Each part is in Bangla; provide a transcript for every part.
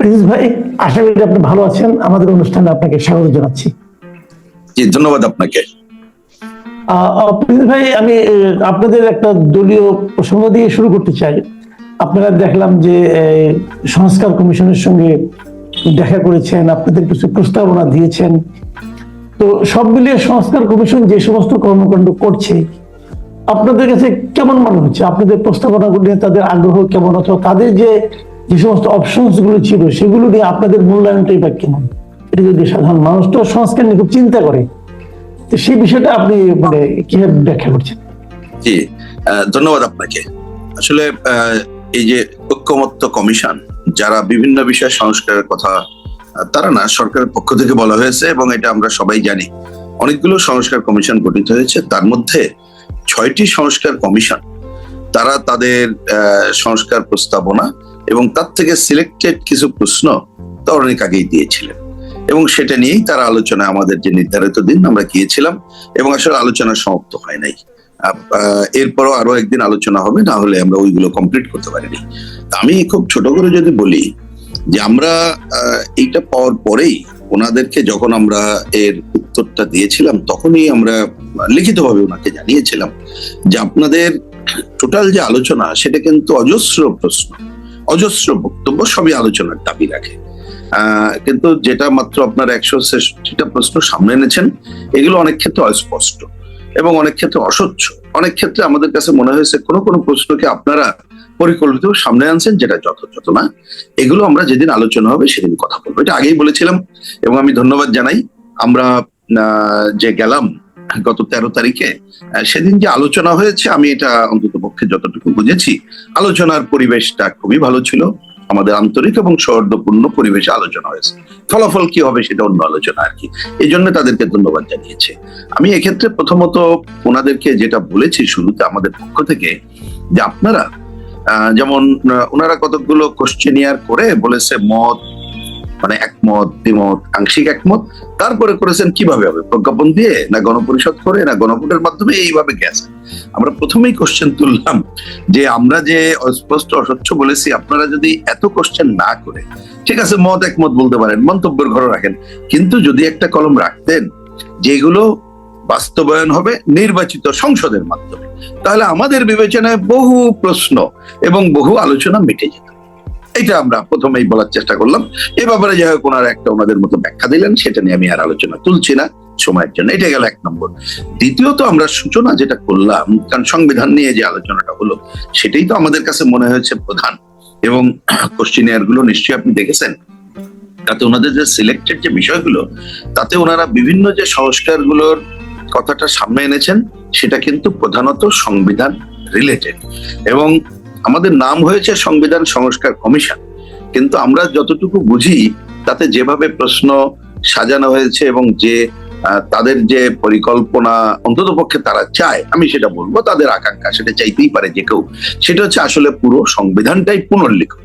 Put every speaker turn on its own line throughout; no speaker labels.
প্রিন্স ভাই আশা করি আপনি ভালো আছেন। আমাদের অনুষ্ঠানে আপনাকে স্বাগত জানাচ্ছি।
জি ধন্যবাদ আপনাকে।
ভাই আমি আপনাদের একটা দলীয় প্রসঙ্গ দিয়ে শুরু করতে চাই। আপনারা দেখলাম যে সংস্কার কমিশনের সঙ্গে দেখা করেছেন আপনাদের কিছু প্রস্তাবনা দিয়েছেন। তো সব মিলিয়ে সংস্কার কমিশন যে সমস্ত কর্মকাণ্ড করছে আপনাদের কাছে কেমন মনে হচ্ছে? আপনাদের প্রস্তাবনাগুলো নিয়ে তাদের আগ্রহ কেমন? অথবা তাদের যে যে সমস্ত অপশনসগুলো ছিল, সেগুলো নিয়ে আপনাদের মূল্যায়নটাই বা কেমন? এটা যদি সাধারণ মানুষ তো সংস্কার নিয়ে খুব চিন্তা করে, তো সেই বিষয়টা আপনি মানে কীভাবে ব্যাখ্যা করছেন?
জি ধন্যবাদ আপনাকে। আসলে এই যে ঐক্যমত্য কমিশন, যারা বিভিন্ন বিষয়ে সংস্কারের কথা তারা না সরকারের পক্ষ থেকে বলা হয়েছে এবং এটা আমরা সবাই জানি। অনেকগুলো সংস্কার কমিশন গঠিত হয়েছে, তার মধ্যে ছয়টি সংস্কার কমিশন, তারা তাদের সংস্কার প্রস্তাবনা এবং তার থেকে সিলেক্টেড কিছু প্রশ্ন তা অনেক আগেই দিয়েছিলেন। এবং সেটা নিয়েই তারা আলোচনা আমাদের যে নির্ধারিত দিন আমরা গিয়েছিলাম এবং আসলে আলোচনা সমাপ্ত হয় নাই। এরপরও আরও একদিন আলোচনা হবে, না হলে আমরা ওইগুলো কমপ্লিট করতে পারিনি। আমি খুব ছোট করে যদি বলি যে আমরা এইটা পাওয়ার পরেই ওনাদেরকে যখন আমরা এর উত্তরটা দিয়েছিলাম, তখনই আমরা লিখিতভাবে ওনাকে জানিয়েছিলাম যে আপনাদের টোটাল যে আলোচনা, সেটা কিন্তু অজস্র প্রশ্ন। অজস্র বক্তব্য সবই আলোচনার দাবি রাখে। কিন্তু যেটা মাত্র আপনার একশো ছেষট্টিটা প্রশ্ন সামনে এনেছেন, এগুলো অনেক ক্ষেত্রে অস্পষ্ট এবং অনেক ক্ষেত্রে অস্বচ্ছ অনেক ক্ষেত্রে আমাদের কাছে মনে হয়েছে কোনো কোনো প্রশ্নকে আপনারা পরিকল্পিত সামনে আনছেন যেটা যথাযথ না। এগুলো আমরা যেদিন আলোচনা হবে সেদিন কথা বলব। এটা আগেই বলেছিলাম এবং আমি ধন্যবাদ জানাই। আমরা যে গেলাম গত তেরো তারিখে সেদিন যে আলোচনা হয়েছে, আমি এটা অন্তত পক্ষে যতটুকু বুঝেছি, আলোচনার পরিবেশটা খুবই ভালো ছিল, আমাদের আন্তরিক এবং সৌহার্দ্যপূর্ণ পরিবেশে আলোচনা হয়েছে। ফলাফল কি হবে সেটা অন্য আলোচনা আর কি। এই জন্য তাদেরকে ধন্যবাদ জানিয়েছে। আমি এক্ষেত্রে প্রথমত ওনাদেরকে যেটা বলেছি শুরুতে আমাদের পক্ষ থেকে, যে আপনারা যেমন ওনারা কতগুলো কোশ্চেনিয়ার করে বলেছে মত মানে একমত, দ্বিমত, আংশিক একমত, তারপরে করেছেন কীভাবে হবে? প্রজ্ঞাপন দিয়ে না গণপরিষদ করে না গণভোটের মাধ্যমে এইভাবে গেছে? আমরা প্রথমেই কোশ্চেন তুললাম যে আমরা যে অস্পষ্ট অস্বচ্ছ বলেছি, আপনারা যদি এত কোশ্চেন না করে, ঠিক আছে, মত একমত বলতে পারেন, মন্তব্যের ঘর রাখেন, কিন্তু যদি একটা কলম রাখতেন যেগুলো বাস্তবায়ন হবে নির্বাচিত সংসদের মাধ্যমে, তাহলে আমাদের বিবেচনায় বহু প্রশ্ন এবং বহু আলোচনা মিটে যেত। এটা আমরা প্রথমেই বলার চেষ্টা করলাম। এ ব্যাপারে যাই হোক ওনারা একটা ওনাদের মতো ব্যাখ্যা দিলেন, সেটা নিয়ে আমি আর আলোচনা তুলছি না, সময়ের জন্য। এটা গেল এক নম্বর। দ্বিতীয়ত আমরা সূচনা যেটা করলাম, কারণ সংবিধান নিয়ে যে আলোচনাটা হলো, সেটাই তো আমাদের কাছে মনে হয়েছে প্রধান। এবং কোশ্চিনিয়ারগুলো নিশ্চয়ই আপনি দেখেছেন। তাতে ওনাদের যে সিলেক্টেড যে বিষয়গুলো, তাতে ওনারা বিভিন্ন যে সংস্কারগুলোর কথাটা সামনে এনেছেন, সেটা কিন্তু প্রধানত সংবিধান রিলেটেড এবং আমাদের নাম হয়েছে সংবিধান সংস্কার কমিশন। কিন্তু আমরা যতটুকু বুঝি, তাতে যেভাবে প্রশ্ন সাজানো হয়েছে এবং যে তাদের যে পরিকল্পনা অন্তত পক্ষে তারা চায়, আমি সেটা বলব, তাদের আকাঙ্ক্ষা সেটা চাইতেই পারে যে কেউ। সেটা হচ্ছে আসলে পুরো সংবিধানটাই পুনর্লিখন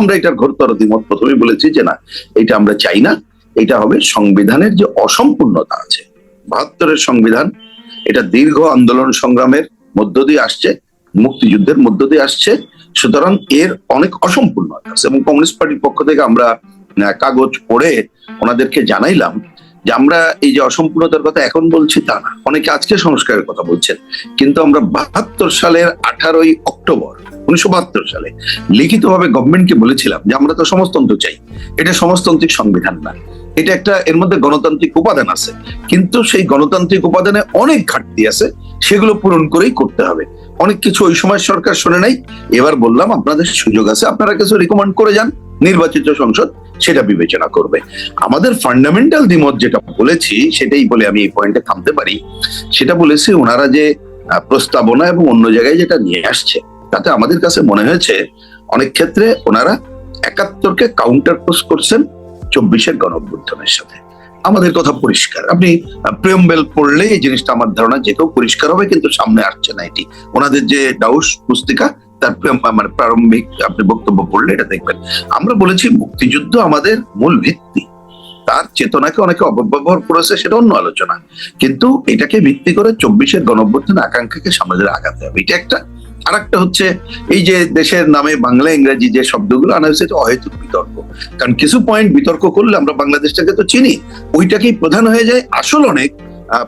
আমরা এটার ঘোরতর দ্বিমত প্রথমেই বলেছি যে না, এটা আমরা চাই না। এটা হবে সংবিধানের যে অসম্পূর্ণতা আছে। বাহাত্তরের সংবিধান, এটা দীর্ঘ আন্দোলন সংগ্রামের মধ্য দিয়ে আসছে। মুক্তিযুদ্ধের মধ্য দিয়ে আসছে, সুতরাং এর অনেক অসম্পূর্ণতা আছে। এবং কমিউনিস্ট পার্টির পক্ষ থেকে আমরা কাগজ পড়ে ওনাদেরকে জানাইলাম যে আমরা এই যে অসম্পূর্ণতার কথা এখন বলছি তা না। অনেকে আজকে সংস্কারের কথা বলছেন, কিন্তু আমরা বাহাত্তর সালের আঠারোই অক্টোবর, উনিশশো বাহাত্তর সালে লিখিতভাবে গভর্নমেন্টকে বলেছিলাম যে আমরা তো সমাজতন্ত্র চাই। এটা সমাজতান্ত্রিক সংবিধান না। এটা একটা, এর মধ্যে গণতান্ত্রিক উপাদান আছে। কিন্তু সেই গণতান্ত্রিক উপাদানে অনেক ঘাটতি আছে। সেগুলো পূরণ করেই করতে হবে। অনেক কিছু ওই সময় সরকার শোনে নাই এবার বললাম, আপনাদের সুযোগ আছে, আপনারা কিছু রিকমেন্ড করে যান। নির্বাচিত সংসদ সেটা বিবেচনা করবে। আমাদের ফান্ডামেন্টাল দ্বিমত যেটা বলেছি, সেটাই বলে আমি এই পয়েন্টে থামতে পারি। সেটা বলেছি ওনারা যে প্রস্তাবনা এবং অন্য জায়গায় যেটা নিয়ে আসছে, তাতে আমাদের কাছে মনে হয়েছে, অনেক ক্ষেত্রে ওনারা একাত্তরকে কাউন্টার পোজ করছেন চব্বিশের গণ সাথে। আমাদের কথা পরিষ্কার। আপনি প্রিয়ম্বেল পড়লে এই জিনিসটা আমার ধারণা যে কেউ পরিষ্কার হবে, কিন্তু সামনে আসছে না এটি। ওনাদের যে ডাউস পুস্তিকা, তার মানে প্রারম্ভিক আপনি বক্তব্য পড়লে এটা দেখবেন। আমরা বলেছি মুক্তিযুদ্ধ আমাদের মূল ভিত্তি। তার চেতনাকে অনেকে অপব্যবহার করেছে, সেটা অন্য আলোচনা। কিন্তু এটাকে ভিত্তি করে চব্বিশের গণঅভ্যুত্থান আকাঙ্ক্ষাকে সামনে আগাতে হবে। এটা একটা আর একটা হচ্ছে এই যে দেশের নামে বাংলা, ইংরেজি যে শব্দগুলো আনা হয়েছে অহেতুক বিতর্ক। কারণ কিছু পয়েন্ট বিতর্ক করলে আমরা বাংলাদেশটাকে তো চিনি, ওইটাকেই প্রধান হয়ে যায় আসল অনেক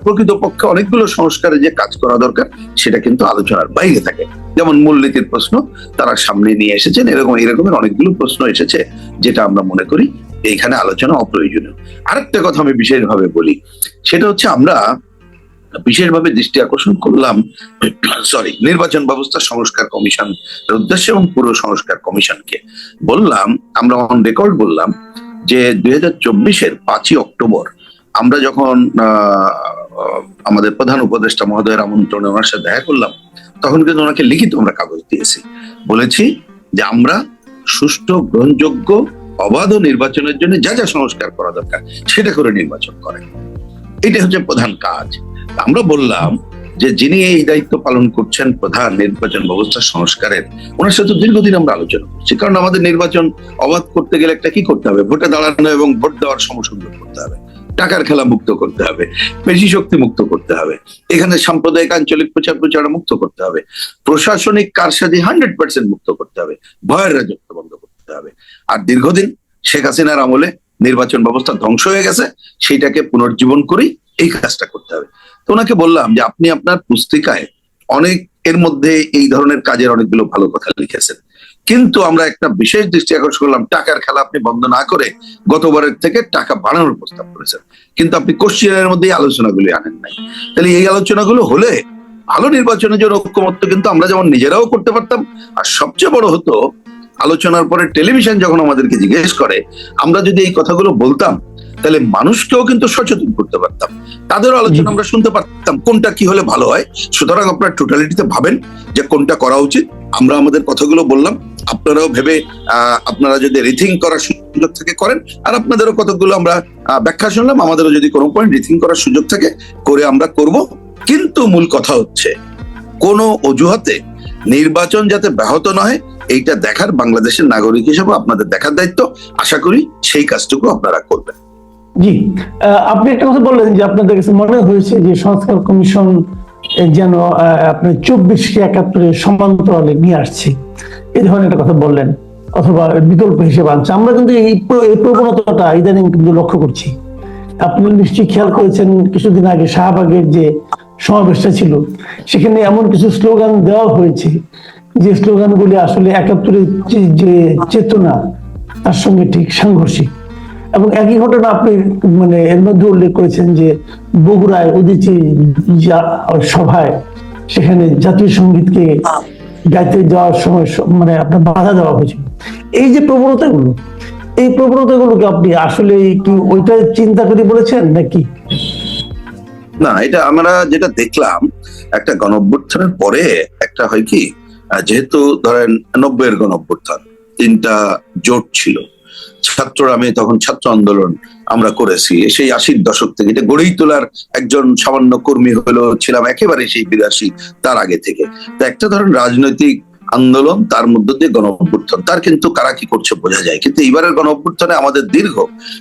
প্রকৃতপক্ষে অনেকগুলো সংস্কারে যে কাজ করা দরকার, সেটা কিন্তু আলোচনার বাইরে থাকে। যেমন মূলনীতির প্রশ্ন, তারা সামনে নিয়ে এসেছেন, এরকম, এরকমের অনেকগুলো প্রশ্ন এসেছে, যেটা আমরা মনে করি এইখানে আলোচনা অপ্রয়োজনীয়। আরেকটা কথা আমি বিশেষভাবে বলি, সেটা হচ্ছে আমরা বিশেষভাবে দৃষ্টি আকর্ষণ করলাম সরি নির্বাচন ব্যবস্থা সংস্কার কমিশন উদ্দেশ্যে এবং পুরো সংস্কার কমিশনকে। বললাম, আমরা অন রেকর্ড বললাম যে দুই হাজার চব্বিশের পাঁচই অক্টোবর আমরা যখন আমাদের প্রধান উপদেষ্টা মহোদয়ের আমন্ত্রণে ওনার সাথে দেখা করলাম, তখন কিন্তু ওনাকে লিখিত আমরা কাগজ দিয়েছি। বলেছি যে আমরা সুষ্ঠু, গ্রহণযোগ্য, অবাধ নির্বাচনের জন্য যা যা সংস্কার করা দরকার সেটা করে নির্বাচন করেন। এটা হচ্ছে প্রধান কাজ। আমরা বললাম যে যিনি এই দায়িত্ব পালন করছেন প্রধান নির্বাচন ব্যবস্থা সংস্কারের, ওনার সাথে দীর্ঘদিন আমরা আলোচনা করছি। কারণ আমাদের নির্বাচন অবাধ করতে গেলে একটা কি করতে হবে? ভোটে দাঁড়ানো এবং ভোট দেওয়ার সমসংযোগ করতে হবে। টাকার খেলা মুক্ত করতে হবে। পেশি শক্তি মুক্ত করতে হবে। এখানে সাম্প্রদায়িক আঞ্চলিক প্রচার প্রচার মুক্ত করতে হবে। প্রশাসনিক কারসাজি হান্ড্রেড পার্সেন্ট মুক্ত করতে হবে। ভয়ের রাজত্ব বন্ধ করতে হবে। আর দীর্ঘদিন শেখ হাসিনার আমলে নির্বাচন ব্যবস্থা ধ্বংস হয়ে গেছে। সেইটাকে পুনর্জীবন করেই এই কাজটা করতে হবে। তো ওনাকে বললাম যে, আপনি আপনার পুস্তিকায় অনেক এর মধ্যে এই ধরনের কাজের অনেকগুলো ভালো কথা লিখেছেন। কিন্তু আমরা একটা বিশেষ দৃষ্টি আকর্ষণ করলাম, টাকার খেলা আপনি বন্ধ না করে গতবারের থেকে টাকা বাড়ানোর প্রস্তাব করেছেন। কিন্তু আপনি কোশ্চেনের মধ্যে এই আলোচনাগুলি আনেন নাই। তাহলে এই আলোচনাগুলো হলে ভালো নির্বাচনের জন্য ঐক্যমত্য কিন্তু আমরা যেমন নিজেরাও করতে পারতাম, আর সবচেয়ে বড় হতো, আলোচনার পরে টেলিভিশন যখন আমাদেরকে জিজ্ঞেস করে, আমরা যদি এই কথাগুলো বলতাম তাহলে মানুষকেও কিন্তু সচেতন করতে পারতাম। তাদের আলোচনা আমরা শুনতে পারতাম কোনটা কি হলে ভালো হয়। সুতরাং আপনার টোটালিটিতে ভাবেন যে কোনটা করা উচিত। আমরা আমাদের কথাগুলো বললাম। আপনারাও ভেবে আহ, আপনারা যদি রিথিং করার সুযোগ থেকে করেন। আর আপনাদেরও কতগুলো আমরা ব্যাখ্যা শুনলাম আমাদেরও যদি কোনো পয়েন্ট রিথিং করার সুযোগ থাকে করে আমরা করব। কিন্তু মূল কথা হচ্ছে কোন অজুহাতে নির্বাচন যাতে ব্যাহত না হয় এইটা দেখার বাংলাদেশের নাগরিক হিসেবে আপনাদের দেখার দায়িত্ব। আশা করি সেই কাজটুকু আপনারা করবেন।
জি আপনি একটা কথা বললেন যে আপনাদের কাছে মনে হয়েছে যে সংস্কার কমিশন যেন আপনার চব্বিশকে একাত্তরে সমান্তরালে নিয়ে আসছে। এই ধরনের একটা কথা বললেন, অথবা বিকল্প হিসেবে আনছে। আমরা কিন্তু এই প্রবণতাটা ইদানিং কিন্তু লক্ষ্য করছি। আপনি নিশ্চয়ই খেয়াল করেছেন, কিছুদিন আগে শাহবাগের যে সমাবেশটা ছিল, সেখানে এমন কিছু স্লোগান দেওয়া হয়েছে যে স্লোগানগুলি আসলে একাত্তরের যে চেতনা, তার সঙ্গে ঠিক সাংঘর্ষিক। এবং একই ঘটনা আপনি মানে এর মধ্যে উল্লেখ করেছেন যে বগুড়ায় উদিচি সভায় সেখানে জাতীয় সঙ্গীতকে গাইতে যাওয়ার সময় মানে আপনার বাধা দেওয়া হয়েছিল। এই যে প্রবণতাগুলো, এই প্রবণতাগুলোকে আপনি আসলে কি ওইটা চিন্তা করে বলেছেন নাকি?
না, এটা আমরা যেটা দেখলাম, একটা গণ অভ্যুত্থানের পরে একটা হয় কি যেহেতু ধরেন নব্বইয়ের গণ অভ্যুত্থান তিনটা জোট ছিল। ছাত্ররা আমি তখন ছাত্র আন্দোলন আমরা করেছি। সেই আশির দশক থেকে এটা গড়েই তোলার একজন সামান্য কর্মী হলো ছিলাম একেবারে সেই বিরাশি তার আগে থেকে। তো একটা ধরেন রাজনৈতিক আন্দোলন তার মধ্য দিয়ে গণ অভ্যুত্থান তার কিন্তু কারা কি করছে বোঝা যায়। কিন্তু এবারের গণ অভ্যুত্থানে আমাদের দীর্ঘ।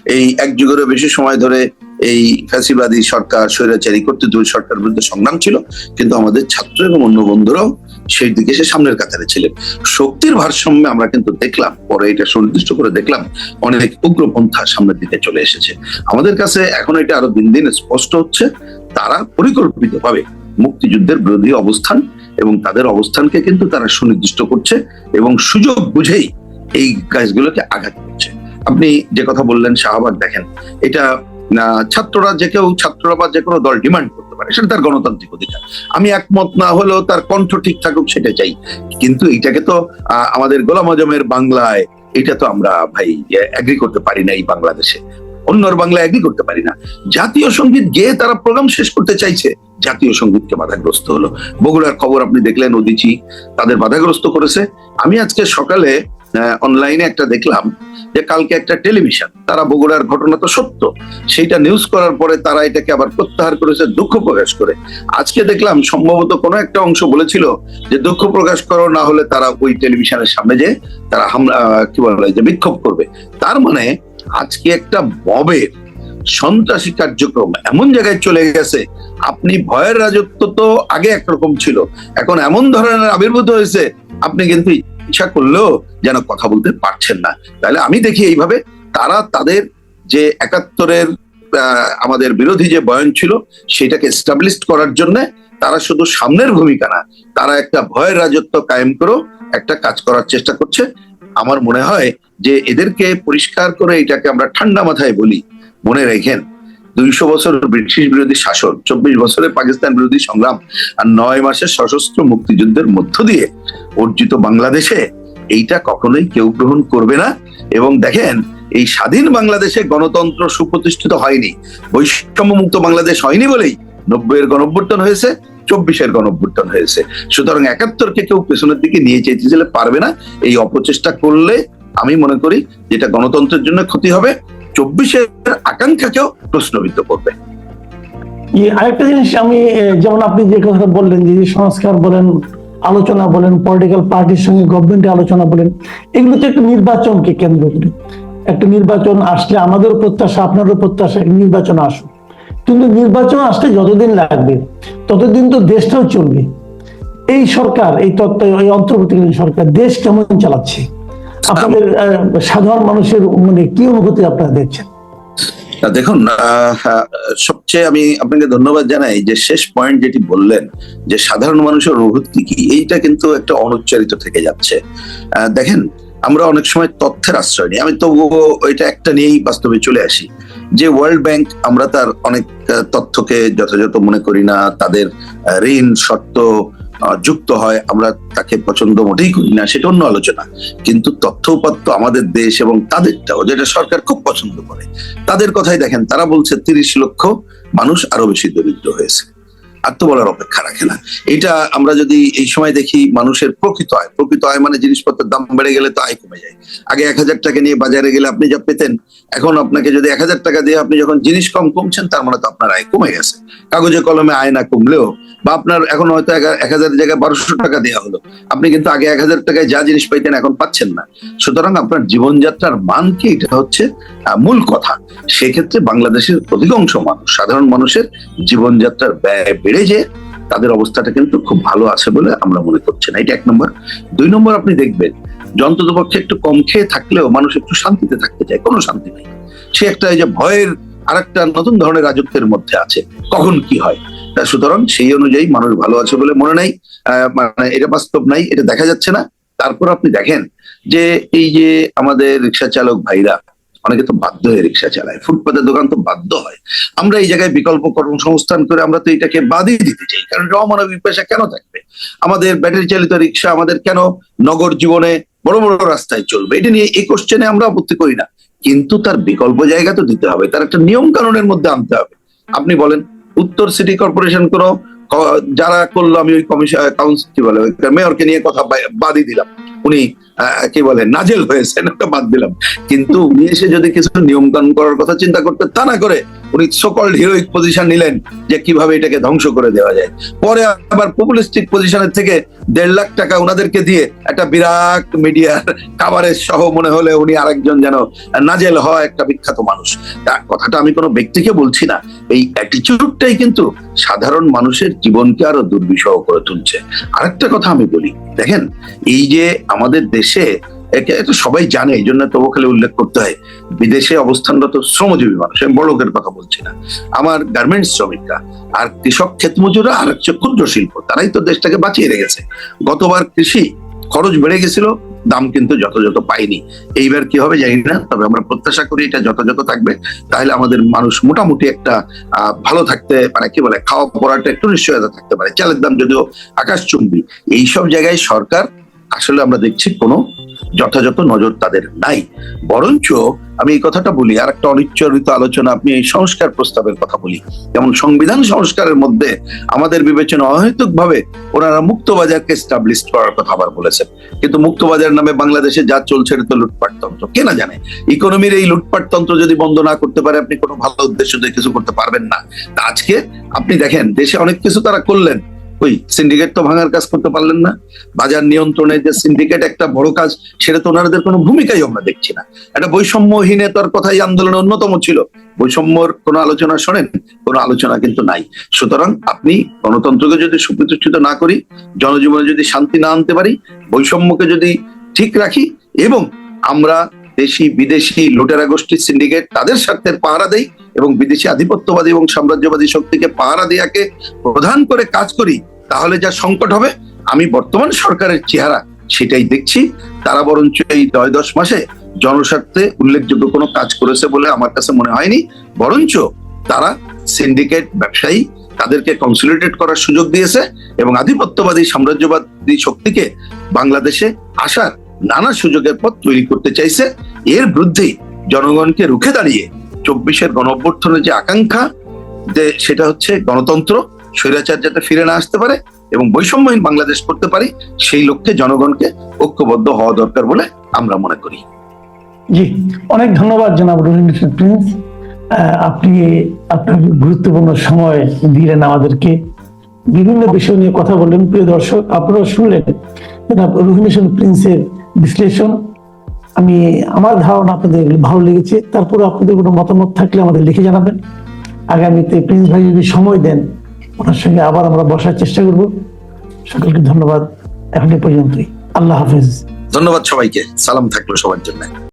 এই এক যুগেরও বেশি সময় ধরে এই ফ্যাসিবাদী সরকার, স্বৈরাচারী কর্তৃত্ব সরকার বিরুদ্ধে সংগ্রাম ছিল। কিন্তু আমাদের ছাত্র এবং অন্য বন্ধুরাও সেই দিকে সে সামনের কাতারে ছিলেন। শক্তির ভারসাম্যে আমরা কিন্তু দেখলাম, পরে এটা সুনির্দিষ্ট করে দেখলাম, অনেক উগ্রপন্থা সামনের দিকে চলে এসেছে। আমাদের কাছে এখন এটা আরও দিন দিন স্পষ্ট হচ্ছে, তারা পরিকল্পিতভাবে মুক্তিযুদ্ধের বিরোধী অবস্থান এবং তাদের অবস্থানকে কিন্তু তারা সুনির্দিষ্ট করছে এবং সুযোগ বুঝেই এই কাজগুলোকে আঘাত করছে। আপনি যে কথা বললেন শাহবাগ, দেখেন, এটা ছাত্ররা যে কেউ, ছাত্ররা বা যে কোনো দল ডিমান্ড করতে পারে, সেটা তার গণতান্ত্রিক অধিকার। আমি একমত না হলেও তার কণ্ঠ ঠিক থাকুক, সেটা চাই। কিন্তু এইটাকে তো আমাদের গোলাম আজমের বাংলায়, এটা তো আমরা ভাই এগ্রি করতে পারি না এই বাংলাদেশে। অন্যর বাংলা এগ্রি করতে পারি না। জাতীয় সংগীত গেয়ে তারা প্রোগ্রাম শেষ করতে চাইছে, জাতীয় সঙ্গীতকে বাধাগ্রস্ত হলো। বগুড়ার খবর আপনি দেখলেন উদিচি তাদের বাধাগ্রস্ত করেছে। আমি আজকে সকালে অনলাইনে একটা দেখলাম যে কালকে একটা টেলিভিশন তারা বগুড়ার ঘটনা তো সত্য। সেইটা নিউজ করার পরে তারা এটাকে আবার প্রত্যাহার করেছে, দুঃখ প্রকাশ করে। আজকে দেখলাম সম্ভবত কোনো একটা অংশ বলেছিল যে দুঃখ প্রকাশ করো, না হলে তারা ওই টেলিভিশনের সামনে যে তারা হামলা কি বলে যে বিক্ষোভ করবে। তার মানে আজকে একটা মবের সন্ত্রাসী কার্যক্রম এমন জায়গায় চলে গেছে, আপনি ভয়ের রাজত্ব তো আগে একরকম ছিল। এখন এমন ধরনের আবির্ভূত হয়েছে, আপনি কিন্তু ইচ্ছা করলেও যেন কথা বলতে পারছেন না। তাহলে আমি দেখি এইভাবে তারা তাদের যে একাত্তরের আমাদের বিরোধী যে বয়ান ছিল, সেটাকে এস্টাবলিশ করার জন্য তারা শুধু সামনের ভূমিকা না, তারা একটা ভয়ের রাজত্ব কায়েম করেও একটা কাজ করার চেষ্টা করছে। আমার মনে হয় যে এদেরকে পরিষ্কার করে এটাকে আমরা ঠান্ডা মাথায় বলি। মনে রেখেন, দুইশো বছর ব্রিটিশ বিরোধী শাসন, চব্বিশ বছরের পাকিস্তান বিরোধী সংগ্রাম আর নয় মাসের সশস্ত্র মুক্তিযুদ্ধের মধ্য দিয়ে অর্জিত বাংলাদেশে, এইটা কখনোই কেউ গ্রহণ করবে না। এবং দেখেন, এই স্বাধীন বাংলাদেশে গণতন্ত্র সুপ্রতিষ্ঠিত হয়নি। বৈষম্য মুক্ত বাংলাদেশ হয়নি বলেই নব্বইয়ের গণঅভ্যুত্থান হয়েছে, চব্বিশের গণঅভ্যুত্থান হয়েছে। সুতরাং একাত্তরকে কেউ পেছনের দিকে নিয়ে যেতে গেলে পারবে না, এই অপচেষ্টা করলে আমি মনে করি যেটা গণতন্ত্রের জন্য ক্ষতি হবে, চব্বিশের আকাঙ্ক্ষাকেও প্রশ্নবিদ্ধ করবে।
আরেকটা জিনিস আমি যেমন আপনি যে কথাটা বললেন, যে সংস্কার বলেন আলোচনা বলেন পলিটিক্যাল পার্টির সঙ্গে গভর্নমেন্টের আলোচনা বলেন, এগুলো তো একটা নির্বাচনকে কেন্দ্র করে। একটা নির্বাচন আসলে আমাদেরও প্রত্যাশা, আপনারও প্রত্যাশা নির্বাচন আসুক। কিন্তু নির্বাচন আসতে যতদিন লাগবে, ততদিন তো দেশটাও চলবে। এই সরকার, এই তত্ত্ব, এই অন্তর্বর্তীকালীন সরকার দেশ কেমন চালাচ্ছে? আপনাদের সাধারণ মানুষের মানে কি অনুভূতি আপনারা দেখছেন?
দেখুন সবচেয়ে আমি আপনাকে ধন্যবাদ জানাই যে শেষ পয়েন্ট যেটি বললেন যে সাধারণ মানুষের অনুভূতি কি এইটা কিন্তু একটা অনুচ্চারিত থেকে যাচ্ছে। দেখেন, আমরা অনেক সময় তথ্যের আশ্রয় নিই। আমি তো ওইটা একটা নিয়েই বাস্তবে চলে আসি যে ওয়ার্ল্ড ব্যাংক আমরা তার অনেক তথ্যকে যথাযথ মনে করি না, তাদের ঋণ, শর্ত যুক্ত হয়, আমরা তাকে পছন্দ মোটেই করি না, সেটা অন্য আলোচনা। কিন্তু তথ্য উপাত্ত আমাদের দেশ এবং তাদেরটাও, যেটা সরকার খুব পছন্দ করে। তাদের কথাই দেখেন, তারা বলছে তিরিশ লক্ষ মানুষ আরও বেশি দরিদ্র হয়েছে। আর তো বলার অপেক্ষা রাখে না। এটা আমরা যদি এই সময় দেখি মানুষের প্রকৃত আয়। প্রকৃত আয় মানে জিনিসপত্রের দাম বেড়ে গেলে তো আয় কমে যায়। আগে এক হাজার টাকা নিয়ে বাজারে গেলে আপনি যা পেতেন, এখন আপনাকে যদি এক হাজার টাকা দিয়ে আপনি যখন জিনিস কম কমছেন, তার মানে তো আপনার আয় কমে গেছে। কাগজে কলমে আয় না কমলেও বা আপনার এখন হয়তো এক- হাজারের জায়গায় বারোশো টাকা দেওয়া হলো। আপনি কিন্তু আগে এক হাজার টাকায় যা জিনিস পাইতেন এখন পাচ্ছেন না। সুতরাং আপনার জীবনযাত্রার মান কি? এটা হচ্ছে মূল কথা। সেক্ষেত্রে বাংলাদেশের অধিকাংশ মানুষ, সাধারণ মানুষের জীবনযাত্রার ব্যয় বেড়ে যে তাদের অবস্থাটা কিন্তু খুব ভালো আছে বলে আমরা মনে করছি না। এটা এক নম্বর। দুই নম্বর আপনি দেখবেন যন্ত্র পক্ষে একটু কম খেয়ে থাকলেও মানুষ একটু শান্তিতে থাকতে চায়, কোনো শান্তি নেই। সে একটা এই যে ভয়ের আর একটা নতুন ধরনের রাজত্বের মধ্যে আছে, কখন কি হয়? সুতরাং সেই অনুযায়ী মানুষ ভালো আছে বলে মনে নাই মানে এটা বাস্তব নাই, এটা দেখা যাচ্ছে না। তারপর আপনি দেখেন যে এই যে আমাদের রিক্সা চালক ভাইরা অনেকে তো বাধ্য হয়ে রিক্সা চালায়, ফুটপাতের দোকান তো বাধ্য হয়। আমরা এই জায়গায় বিকল্প কর্মসংস্থান করে আমরা তো এটাকে বাদই দিতে চাই, কারণ অমানবিক পেশা কেন থাকবে? আমাদের ব্যাটারি চালিত রিক্সা আমাদের কেন নগর জীবনে বড় বড় রাস্তায় চলবে? এটা নিয়ে এই কোশ্চেনে আমরা আপত্তি করি না। কিন্তু তার বিকল্প জায়গা তো দিতে হবে, তার একটা নিয়ম কানুনের মধ্যে আনতে হবে। আপনি বলেন, উত্তর সিটি কর্পোরেশন কোনো যারা করল আমি ওই কমিশন কাউন্সিল কি বলে মেয়রকে নিয়ে কথা বাদই দিলাম। উনি কি বলে, নাজেল হয়েছেন, ওটা বাদ দিলাম। কিন্তু উনি এসে যদি কিছু নিয়ম কানুন করার কথা চিন্তা করতে তা না করে, উনি সকল্ড হিরোইক পজিশন নিলেন যে কীভাবে এটাকে ধ্বংস করে দেওয়া যায়। পরে আবার পপুলিস্টিক পজিশনের থেকে দেড় লাখ টাকা ওনাদেরকে দিয়ে একটা বিরাট মিডিয়ার কাভারেজ সহ মনে হলে উনি আরেকজন যেন নাজেল হয়, একটা বিখ্যাত মানুষ। তা কথাটা আমি কোনো ব্যক্তিকে বলছি না। এই অ্যাটিচিউডটাই কিন্তু সাধারণ মানুষের জীবনকে আরও দুর্বিষহ করে তুলছে। আরেকটা কথা আমি বলি, দেখেন, এই যে আমাদের দেশে একে এটা সবাই জানে, এই জন্য তবু খালি উল্লেখ করতে হয়, বিদেশে অবস্থানরত শ্রমজীবী মানুষ, আমি বড় লোকের কথা বলছি না। আমার গার্মেন্টস শ্রমিকরা, আর কৃষক ক্ষেত মজুরা আর হচ্ছে ক্ষুদ্র শিল্প, তারাই তো দেশটাকে বাঁচিয়ে রেখেছে। গতবার কৃষি খরচ বেড়ে গেছিল, দাম কিন্তু যথাযথ পাইনি। এইবার কি হবে জানি না, তবে আমরা প্রত্যাশা করি এটা যথাযথ থাকবে। তাহলে আমাদের মানুষ মোটামুটি একটা ভালো থাকতে মানে কি বলে খাওয়া পড়াটা একটু নিশ্চয়তা থাকতে পারে। চালের দাম যদিও আকাশচুম্বী, এইসব জায়গায় সরকার আসলে আমরা দেখছি কোনো যথাযথ নজর তাদের নাই। বরঞ্চ আমি এই কথাটা বলি, আর একটা অনিচ্ছরিত আলোচনা, আপনি এই সংস্কার প্রস্তাবের কথা বলি। যেমন সংবিধান সংস্কারের মধ্যে আমাদের বিবেচনা অহেতুক ভাবে ওনারা মুক্ত বাজারকে স্টাবলিশ করার কথা আবার বলেছেন। কিন্তু মুক্ত বাজার নামে বাংলাদেশে যা চলছে, এটা তো লুটপাট তন্ত্র। কে না জানে? ইকোনমির এই লুটপাট তন্ত্র যদি বন্ধ না করতে পারে, আপনি কোনো ভালো উদ্দেশ্য দিয়ে কিছু করতে পারবেন না। আজকে আপনি দেখেন, দেশে অনেক কিছু তারা করলেন। ওই সিন্ডিকেট তো ভাঙার কাজ করতে পারলেন না। বাজার নিয়ন্ত্রণে যে সিন্ডিকেট একটা বড় কাজ, সেটা তো ওনাদের কোনো ভূমিকাই আমরা দেখছি না। একটা বৈষম্যহীনতার কথাই আন্দোলনের অন্যতম ছিল। বৈষম্যর কোনো আলোচনা শোনেন, কোনো আলোচনা কিন্তু নাই। সুতরাং আপনি গণতন্ত্রকে যদি সুপ্রতিষ্ঠিত না করি, জনজীবনে যদি শান্তি না আনতে পারি, বৈষম্যকে যদি ঠিক রাখি এবং আমরা দেশি, বিদেশি লুটেরা গোষ্ঠীর সিন্ডিকেট তাদের স্বার্থের পাহারা দেই এবং বিদেশি আধিপত্যবাদী এবং সাম্রাজ্যবাদী শক্তিকে পাহারা দেয়াকে প্রধান করে কাজ করি তাহলে যা সংকট হবে, আমি বর্তমান সরকারের চেহারা সেটাই দেখছি। তারা বরঞ্চ এই নয় দশ মাসে জনস্বার্থে উল্লেখযোগ্য কোনো কাজ করেছে বলে আমার কাছে মনে হয়নি। বরঞ্চ তারা সিন্ডিকেট ব্যবসায়ী, তাদেরকে কনসলিডেট করার সুযোগ দিয়েছে এবং আধিপত্যবাদী, সাম্রাজ্যবাদী শক্তিকে বাংলাদেশে আসার নানা সুযোগের পথ তৈরি করতে চাইছে। এর বিরুদ্ধেই জনগণকে রুখে দাঁড়িয়ে চব্বিশের গণ যে আকাঙ্ক্ষা, যে সেটা হচ্ছে গণতন্ত্র স্বৈরাচার যাতে ফিরে না আসতে পারে এবং বৈষম্যহীন বাংলাদেশ করতে পারি, সেই লক্ষ্যে জনগণকে ঐক্যবদ্ধ হওয়া দরকার বলে আমরা মনে করি।
জি, অনেক ধন্যবাদ জনাব হোসেন প্রিন্স আপনি আপনার গুরুত্বপূর্ণ সময় দিলেন আমাদেরকে। বিভিন্ন বিষয় নিয়ে কথা বললেন। প্রিয় দর্শক, আপনারা শুনলেন রহিম প্রিন্সের বিশ্লেষণ। আমি, আমার ধারণা আপনাদের ভালো লেগেছে। তারপরে আপনাদের কোনো মতামত থাকলে আমাদের লিখে জানাবেন। আগামীতে প্রিন্স ভাই যদি সময় দেন ওনার সঙ্গে আবার আমরা বসার চেষ্টা করব। সকলকে ধন্যবাদ। এখন পর্যন্তই। আল্লাহ হাফিজ।
ধন্যবাদ সবাইকে। সালাম থাকল সবার জন্য।